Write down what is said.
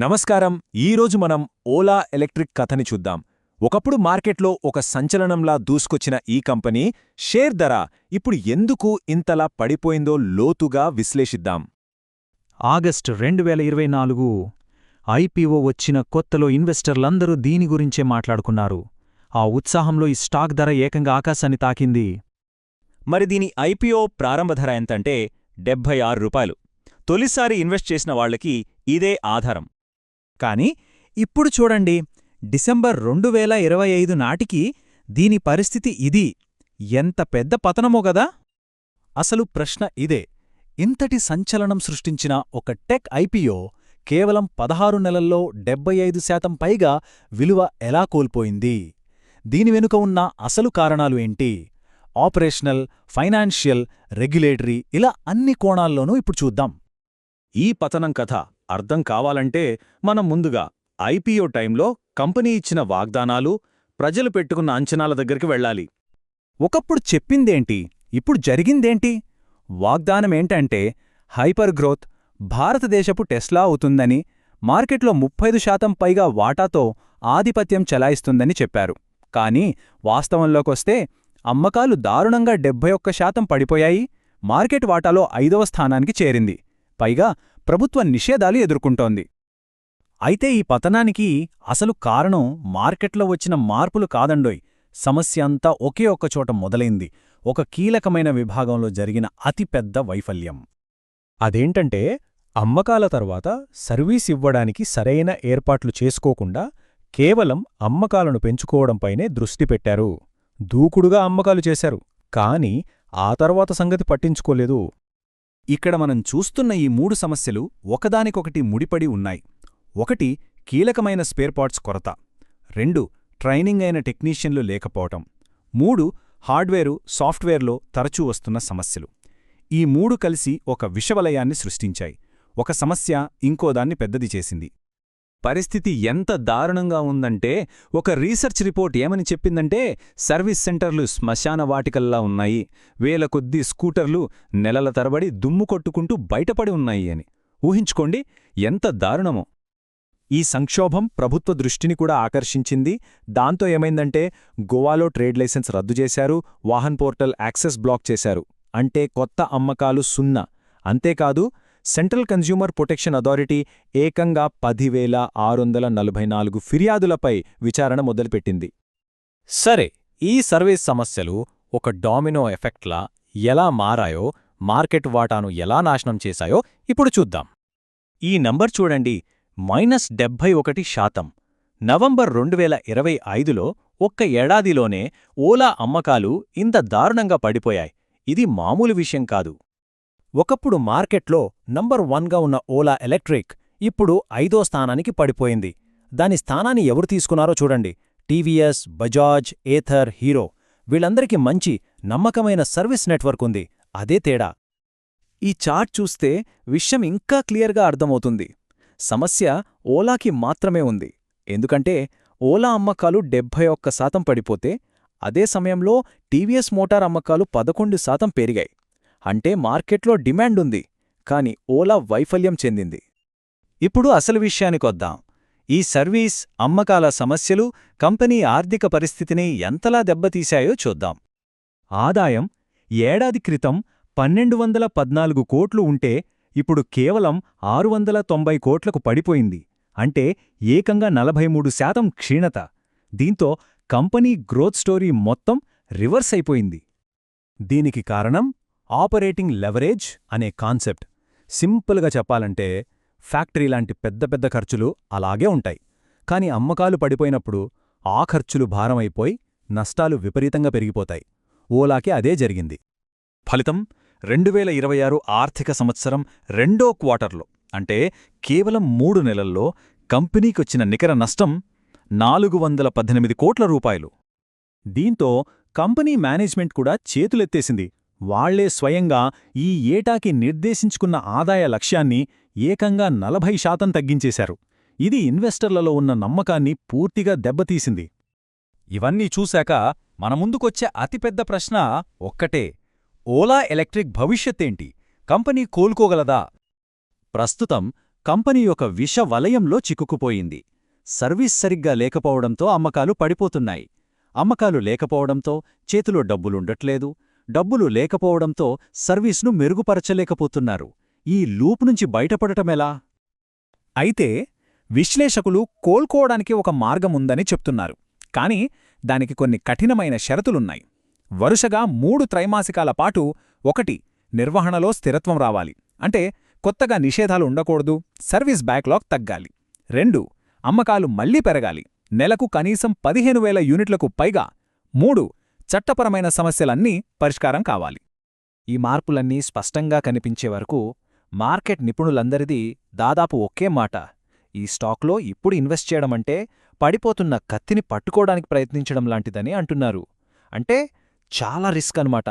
నమస్కారం. ఈరోజు మనం ఓలా ఎలక్ట్రిక్ కథని చూద్దాం. ఒకప్పుడు మార్కెట్లో ఒక సంచలనంలా దూసుకొచ్చిన ఈ కంపెనీ షేర్ ధర ఇప్పుడు ఎందుకు ఇంతలా పడిపోయిందో లోతుగా విశ్లేషిద్దాం. ఆగస్టు రెండు వేల ఇరవై నాలుగు ఐపీఓ వచ్చిన కొత్తలో ఇన్వెస్టర్లందరూ దీని గురించే మాట్లాడుకున్నారు. ఆ ఉత్సాహంలో ఈ స్టాక్ ధర ఏకంగా ఆకాశాన్ని తాకింది. మరి దీని ఐపీఓ ప్రారంభ ధర ఎంతంటే డెబ్భై ఆరు రూపాయలు. తొలిసారి ఇన్వెస్ట్ చేసిన వాళ్ళకి ఇదే ఆధారం. కాని ఇప్పుడు చూడండి డిసెంబర్ రెండు వేల ఇరవై ఐదు నాటికి దీని పరిస్థితి ఇది. ఎంత పెద్ద పతనమో గదా! అసలు ప్రశ్న ఇదే. ఇంతటి సంచలనం సృష్టించిన ఒక టెక్ ఐపీఓ కేవలం పదహారు నెలల్లో డెబ్బై ఐదు శాతం పైగా విలువ ఎలా కోల్పోయింది? దీని వెనుక ఉన్న అసలు కారణాలు ఏంటి? ఆపరేషనల్ ఫైనాన్షియల్ రెగ్యులేటరీ ఇలా అన్ని కోణాల్లోనూ ఇప్పుడు చూద్దాం. ఈ పతనం కథ అర్థం కావాలంటే మనం ముందుగా ఐపీఓ టైంలో కంపెనీ ఇచ్చిన వాగ్దానాలు ప్రజలు పెట్టుకున్న అంచనాల దగ్గరికి వెళ్ళాలి. ఒకప్పుడు చెప్పిందేంటి? ఇప్పుడు జరిగిందేంటి? వాగ్దానమేంటంటే హైపర్ గ్రోత్ భారతదేశపు టెస్లా అవుతుందని మార్కెట్లో ముప్పైదు శాతం పైగా వాటాతో ఆధిపత్యం చెలాయిస్తుందని చెప్పారు. కానీ వాస్తవంలోకొస్తే అమ్మకాలు దారుణంగా డెబ్బై ఒక్క శాతం పడిపోయాయి మార్కెట్ వాటాలో ఐదవ స్థానానికి చేరింది. పైగా ప్రభుత్వ నిషేధాలు ఎదుర్కొంటోంది. అయితే ఈ పతనానికి అసలు కారణం మార్కెట్లో వచ్చిన మార్పులు కాదండోయ్. సమస్య అంతా ఒకే ఒక్కచోట మొదలైంది. ఒక కీలకమైన విభాగంలో జరిగిన అతిపెద్ద వైఫల్యం. అదేంటంటే అమ్మకాల తర్వాత సర్వీస్ ఇవ్వడానికి సరైన ఏర్పాట్లు చేసుకోకుండా కేవలం అమ్మకాలను పెంచుకోవడంపైనే దృష్టి పెట్టారు. దూకుడుగా అమ్మకాలు చేశారు. కాని ఆ తర్వాత సంగతి పట్టించుకోలేదు. ఇక్కడ మనం చూస్తున్న ఈ మూడు సమస్యలు ఒకదానికొకటి ముడిపడి ఉన్నాయి. ఒకటి కీలకమైన స్పేర్పార్ట్స్ కొరత. రెండు ట్రైనింగ్ అయిన టెక్నీషియన్లు లేకపోవటం. మూడు హార్డ్వేరు సాఫ్ట్వేర్లో తరచూ వస్తున్న సమస్యలు. ఈ మూడు కలిసి ఒక విషవలయాన్ని సృష్టించాయి. ఒక సమస్య ఇంకోదాన్ని పెద్దది చేసింది. పరిస్థితి ఎంత దారుణంగా ఉందంటే ఒక రీసెర్చ్ రిపోర్ట్ ఏమని చెప్పిందంటే సర్వీస్ సెంటర్లు శ్మశాన వాటికల్లా ఉన్నాయి. వేల కొద్దీ స్కూటర్లు నెలల తరబడి దుమ్ము కొట్టుకుంటూ బయటపడి ఉన్నాయి అని. ఊహించుకోండి ఎంత దారుణమో. ఈ సంక్షోభం ప్రభుత్వ దృష్టిని కూడా ఆకర్షించింది. దాంతో ఏమైందంటే గోవాలో ట్రేడ్ లైసెన్స్ రద్దు చేశారు వాహన్ పోర్టల్ యాక్సెస్ బ్లాక్ చేశారు. అంటే కొత్త అమ్మకాలు సున్నా. అంతేకాదు సెంట్రల్ కన్జ్యూమర్ ప్రొటెక్షన్ అథారిటీ ఏకంగా పదివేల ఆరు వందల నలభై నాలుగు ఫిర్యాదులపై విచారణ మొదలుపెట్టింది. సరే ఈ సర్వీస్ సమస్యలు ఒక డామినో ఎఫెక్ట్లా ఎలా మారాయో మార్కెట్ వాటాను ఎలా నాశనం చేశాయో ఇప్పుడు చూద్దాం. ఈ నంబర్ చూడండి మైనస్ డెబ్భై ఒకటి శాతం. నవంబర్ రెండువేల ఇరవై ఐదులో ఒక్క ఏడాదిలోనే ఓలా అమ్మకాలు ఇంత దారుణంగా పడిపోయాయి. ఇది మామూలు విషయం కాదు. ఒకప్పుడు మార్కెట్లో నంబర్ వన్గా ఉన్న ఓలా ఎలక్ట్రిక్ ఇప్పుడు ఐదో స్థానానికి పడిపోయింది. దాని స్థానాన్ని ఎవరు తీసుకున్నారో చూడండి. టీవీఎస్ బజాజ్ ఏథర్ హీరో వీళ్ళందరికీ మంచి నమ్మకమైన సర్వీస్ నెట్వర్క్ ఉంది. అదే తేడా. ఈ చార్ట్ చూస్తే విషయం ఇంకా క్లియర్గా అర్థమవుతుంది. సమస్య ఓలాకి మాత్రమే ఉంది. ఎందుకంటే ఓలా అమ్మకాలు డెబ్భై ఒక్క శాతం పడిపోతే అదే సమయంలో టీవీఎస్ మోటార్ అమ్మకాలు పదకొండు శాతం పెరిగాయి. అంటే మార్కెట్లో డిమాండ్ ఉంది కాని ఓలా వైఫల్యం చెందింది. ఇప్పుడు అసలు విషయానికొద్దాం ఈ సర్వీస్ అమ్మకాల సమస్యలు కంపెనీ ఆర్థిక పరిస్థితిని ఎంతలా దెబ్బతీశాయో చూద్దాం. ఆదాయం ఏడాది క్రితం పన్నెండు వందల పద్నాలుగు కోట్లు ఉంటే ఇప్పుడు కేవలం ఆరు వందల తొంభై కోట్లకు పడిపోయింది. అంటే ఏకంగా నలభై మూడు శాతం క్షీణత. దీంతో కంపెనీ గ్రోత్ స్టోరీ మొత్తం రివర్స్ అయిపోయింది. దీనికి కారణం ఆపరేటింగ్ లెవరేజ్ అనే కాన్సెప్ట్ సింపుల్గా చెప్పాలంటే ఫ్యాక్టరీ లాంటి పెద్ద పెద్ద ఖర్చులు అలాగే ఉంటాయి. కాని అమ్మకాలు పడిపోయినప్పుడు ఆ ఖర్చులు భారమైపోయి నష్టాలు విపరీతంగా పెరిగిపోతాయి. ఓలాకి అదే జరిగింది. ఫలితం రెండు వేల ఇరవై ఆరు ఆర్థిక సంవత్సరం రెండో క్వార్టర్లో అంటే కేవలం మూడు నెలల్లో కంపెనీకొచ్చిన నికర నష్టం నాలుగు వందల పద్దెనిమిది కోట్ల రూపాయలు. దీంతో కంపెనీ మేనేజ్మెంట్ కూడా చేతులెత్తేసింది. వాళ్ళే స్వయంగా ఈ ఏటాకి నిర్దేశించుకున్న ఆదాయ లక్ష్యాన్ని ఏకంగా నలభై శాతం తగ్గించేశారు. ఇది ఇన్వెస్టర్లలో ఉన్న నమ్మకాన్ని పూర్తిగా దెబ్బతీసింది. ఇవన్నీ చూశాక మన ముందుకొచ్చే అతిపెద్ద ప్రశ్న ఒక్కటే. ఓలా ఎలక్ట్రిక్ భవిష్యత్తేంటి? కంపెనీ కోలుకోగలదా? ప్రస్తుతం కంపెనీ ఒక విష వలయంలో చిక్కుకుపోయింది. సర్వీస్ సరిగ్గా లేకపోవడంతో అమ్మకాలు పడిపోతున్నాయి. అమ్మకాలు లేకపోవడంతో చేతిలో డబ్బులుండట్లేదు. డబ్బులు లేకపోవడంతో సర్వీస్ను మెరుగుపరచలేకపోతున్నారు. ఈ లూప్ నుంచి బయటపడటమెలా? అయితే విశ్లేషకులు కోల్కోవడానికి ఒక మార్గముందని చెప్తున్నారు. కానీ దానికి కొన్ని కఠినమైన షరతులున్నాయి. వరుసగా మూడు త్రైమాసికాల పాటు ఒకటి నిర్వహణలో స్థిరత్వం రావాలి. అంటే కొత్తగా నిషేధాలు ఉండకూడదు సర్వీస్ బ్యాక్లాగ్ తగ్గాలి. రెండు అమ్మకాలు మళ్ళీ పెరగాలి. నెలకు కనీసం పదిహేను వేల యూనిట్లకు పైగా. మూడు చట్టపరమైన సమస్యలన్నీ పరిష్కారం కావాలి. ఈ మార్పులన్నీ స్పష్టంగా కనిపించే వరకు మార్కెట్ నిపుణులందరిది దాదాపు ఒకే మాట. ఈ స్టాక్లో ఇప్పుడు ఇన్వెస్ట్ చేయడమంటే పడిపోతున్న కత్తిని పట్టుకోవడానికి ప్రయత్నించడం లాంటిదని అంటున్నారు. అంటే చాలా రిస్క్ అనమాట